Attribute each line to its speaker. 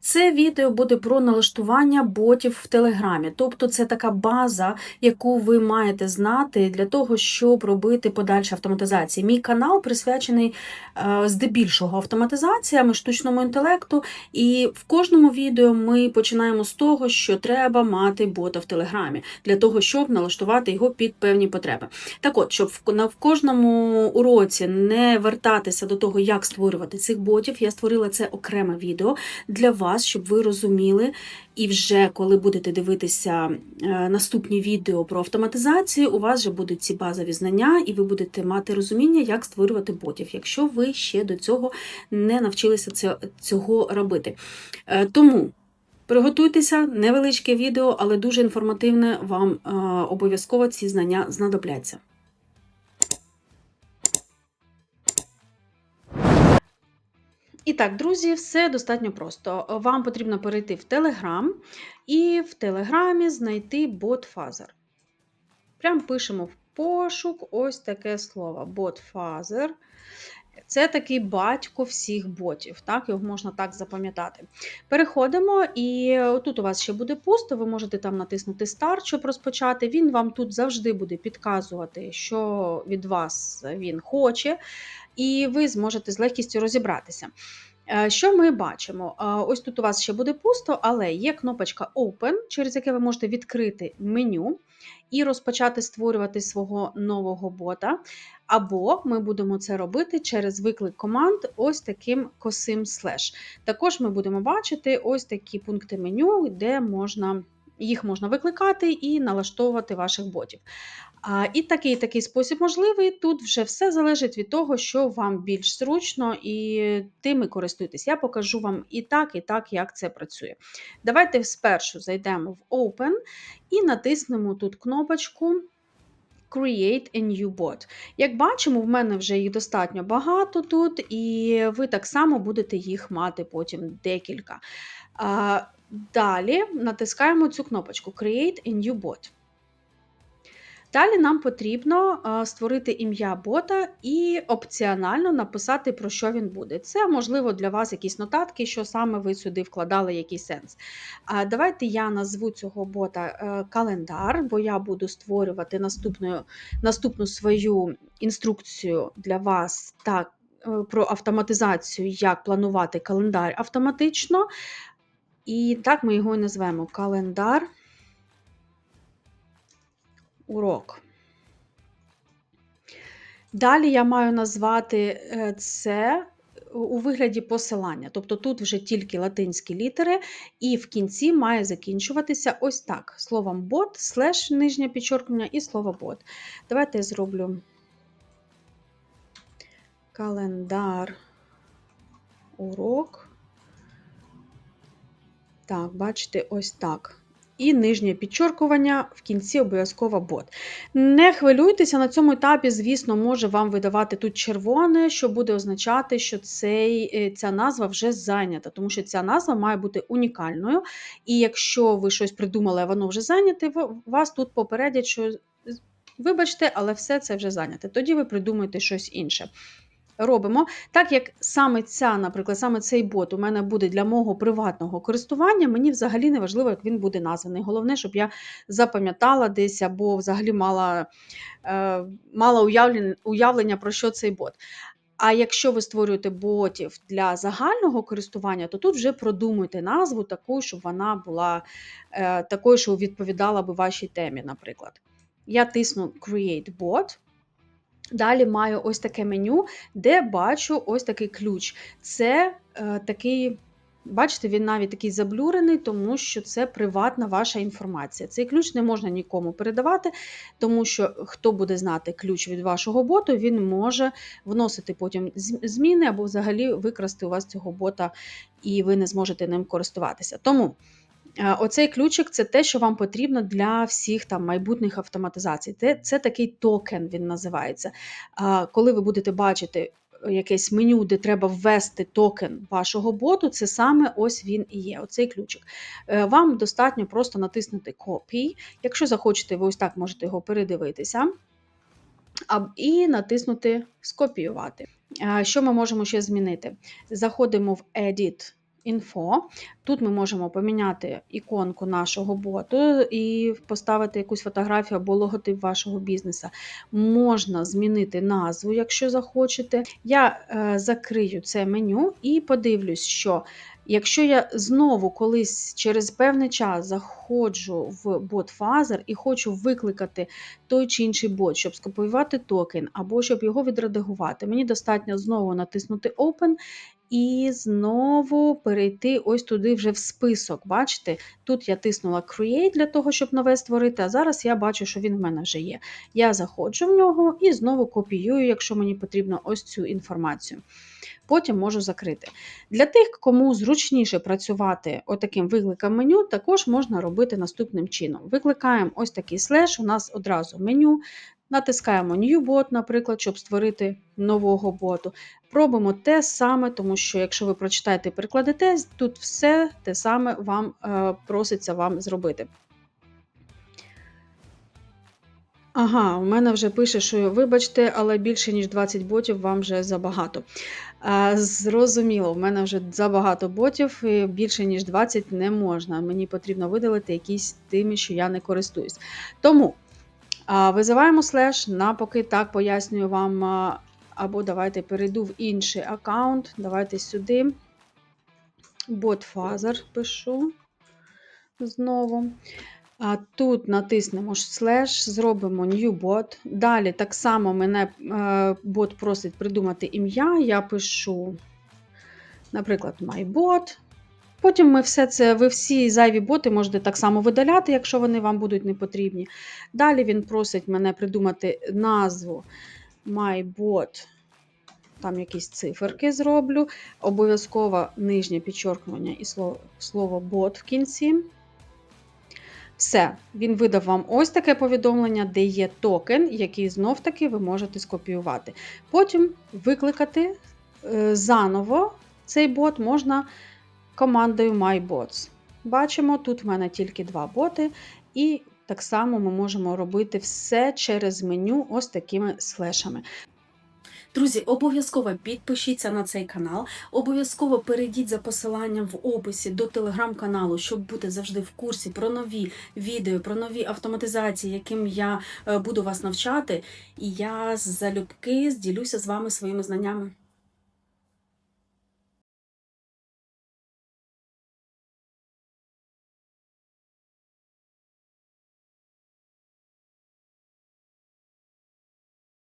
Speaker 1: Це відео буде про налаштування ботів в Телеграмі. Тобто це така база, яку ви маєте знати для того, щоб робити подальші автоматизації. Мій канал присвячений е, здебільшого автоматизаціям штучному інтелекту. І в кожному відео ми починаємо з того, що треба мати бота в Телеграмі для того, щоб налаштувати його під певні потреби. Так от, щоб в кожному уроці не вертатися до того, як створювати цих ботів, я створила це окреме відео для вас, щоб ви розуміли. І вже коли будете дивитися е, наступні відео про автоматизацію, у вас вже будуть ці базові знання, і ви будете мати розуміння, як створювати ботів, якщо ви ще до цього не навчилися цього робити. Е, Тому. Приготуйтеся, невеличке відео, але дуже інформативне. Вам е, обов'язково ці знання знадобляться. І так, друзі, все достатньо просто. Вам потрібно перейти в Telegram і в Телеграмі знайти бот-фазер. Прям пишемо в пошук ось таке слово бот-фазер. Це такий батько всіх ботів, так, його можна так запам'ятати. Переходимо, і тут у вас ще буде пусто, ви можете там натиснути Start, щоб розпочати. Він вам тут завжди буде підказувати, що від вас він хоче, і ви зможете з легкістю розібратися. Е, Що ми бачимо? Е, Ось тут у вас ще буде пусто, але є кнопочка Open, через яке ви можете відкрити меню і розпочати створювати свого нового бота. Або ми будемо це робити через виклик команд ось таким косим слеш. Також ми будемо бачити ось такі пункти меню, де можна. Їх можна викликати і налаштовувати ваших ботів. А, І такий такий спосіб можливий. Тут вже все залежить від того, що вам більш зручно, і тим і користуйтесь. Я покажу вам і так, і так, як це працює. Давайте спершу зайдемо в Open і натиснемо тут кнопочку Create a new bot. Як бачимо, в мене вже їх достатньо багато тут, і ви так само будете їх мати потім декілька. Далі натискаємо цю кнопочку Create a new bot. Далі нам потрібно створити ім'я бота і опціонально написати, про що він буде. Це, можливо, для вас якісь нотатки, що саме ви сюди вкладали який сенс. Давайте я назву цього бота е, календар, бо я буду створювати наступну, наступну свою інструкцію для вас так, е, про автоматизацію, як планувати календар автоматично. І так ми його і назвемо календар урок. Далі я маю назвати е, це у вигляді посилання. Тобто тут вже тільки латинські літери, і в кінці має закінчуватися ось так: словом бот, слеш нижнє підчоркнення і слово бот. Давайте я зроблю календар урок. Так, бачите, ось так. І нижнє підчоркування в кінці обов'язково бот. Не хвилюйтеся, на цьому етапі, звісно, може вам видавати тут червоне, що буде означати, що цей, е, ця назва вже зайнята, тому що ця назва має бути унікальною. І якщо ви щось придумали, а воно вже зайняте, вас тут попередять, що вибачте, але все це вже зайняте. Тоді ви придумаєте щось інше. Робимо. Так як саме ця, наприклад, саме цей бот у мене буде для мого приватного користування, мені взагалі не важливо, як він буде названий. Головне, щоб я запам'ятала десь або взагалі мала, е, мала уявлення, уявлення, про що цей бот. А якщо ви створюєте ботів для загального користування, то тут вже продумуйте назву таку, щоб вона була е, такою, що відповідала би вашій темі, наприклад. Я тисну Create Bot. Далі маю ось таке меню, де бачу ось такий ключ. Це е, такий, бачите, він навіть такий заблюрений, тому що це приватна ваша інформація. Цей ключ не можна нікому передавати, тому що хто буде знати ключ від вашого боту, він може вносити потім зміни або взагалі викрасти у вас цього бота, і ви не зможете ним користуватися. Тому. Е, Оцей ключик це те, що вам потрібно для всіх там майбутніх автоматизацій. Це, це такий токен, він називається. А, Коли ви будете бачити е, якесь меню, де треба ввести токен вашого боту, це саме ось він і є. Оцей ключик. Е, Вам достатньо просто натиснути Copy. Якщо захочете, ви ось так можете його передивитися. І натиснути Скопіювати. Що ми можемо ще змінити? Заходимо в Edit інфо. Тут ми можемо поміняти іконку нашого боту і поставити якусь фотографію або логотип вашого бізнесу. Можна змінити назву, якщо захочете. Я е, закрию це меню і подивлюсь, що якщо я знову колись через певний час заходжу в бот Фазер і хочу викликати той чи інший бот, щоб скопіювати токен або щоб його відредагувати, мені достатньо знову натиснути Open і знову перейти ось туди вже в список. Бачите, тут я тиснула Create для того, щоб нове створити, а зараз я бачу, що він в мене вже є. Я заходжу в нього і знову копіюю, якщо мені потрібно ось цю інформацію. Потім можу закрити. Для тих, кому зручніше працювати отаким викликом меню, також можна робити наступним чином. Викликаємо ось такий слеш, у нас одразу меню. Натискаємо New Bot, наприклад, щоб створити нового боту. Пробуємо те саме, тому що якщо ви прочитаєте і перекладете, тут все те саме вам е, проситься вам зробити. Ага, у мене вже пише, що вибачте, але більше ніж 20 ботів вам вже забагато. А, зрозуміло, в мене вже забагато ботів, і більше ніж 20 не можна. Мені потрібно видалити якісь тими, що я не користуюсь. Тому визиваємо слеш, напоки так пояснюю вам. Або давайте перейду в інший аккаунт. Давайте сюди. Botfather пишу знову. А тут натиснемо слеш, зробимо new bot. Далі так само мене е, бот просить придумати ім'я. Я пишу, наприклад, MyBot. Потім ми все це, ви всі зайві боти можете так само видаляти, якщо вони вам будуть не потрібні. Далі він просить мене придумати назву MyBot. Там якісь циферки зроблю. Обов'язково нижнє підчоркування і слово, слово бот в кінці. Все, він видав вам ось таке повідомлення, де є токен, який знов-таки ви можете скопіювати. Потім викликати е, заново цей бот можна командою MyBots. Бачимо, тут в мене тільки два боти, і так само ми можемо робити все через меню ось такими слешами.
Speaker 2: Друзі, обов'язково підпишіться на цей канал. Обов'язково перейдіть за посиланням в описі до телеграм-каналу, щоб бути завжди в курсі про нові відео, про нові автоматизації, яким я е, буду вас навчати. І я залюбки зділюся з вами своїми знаннями.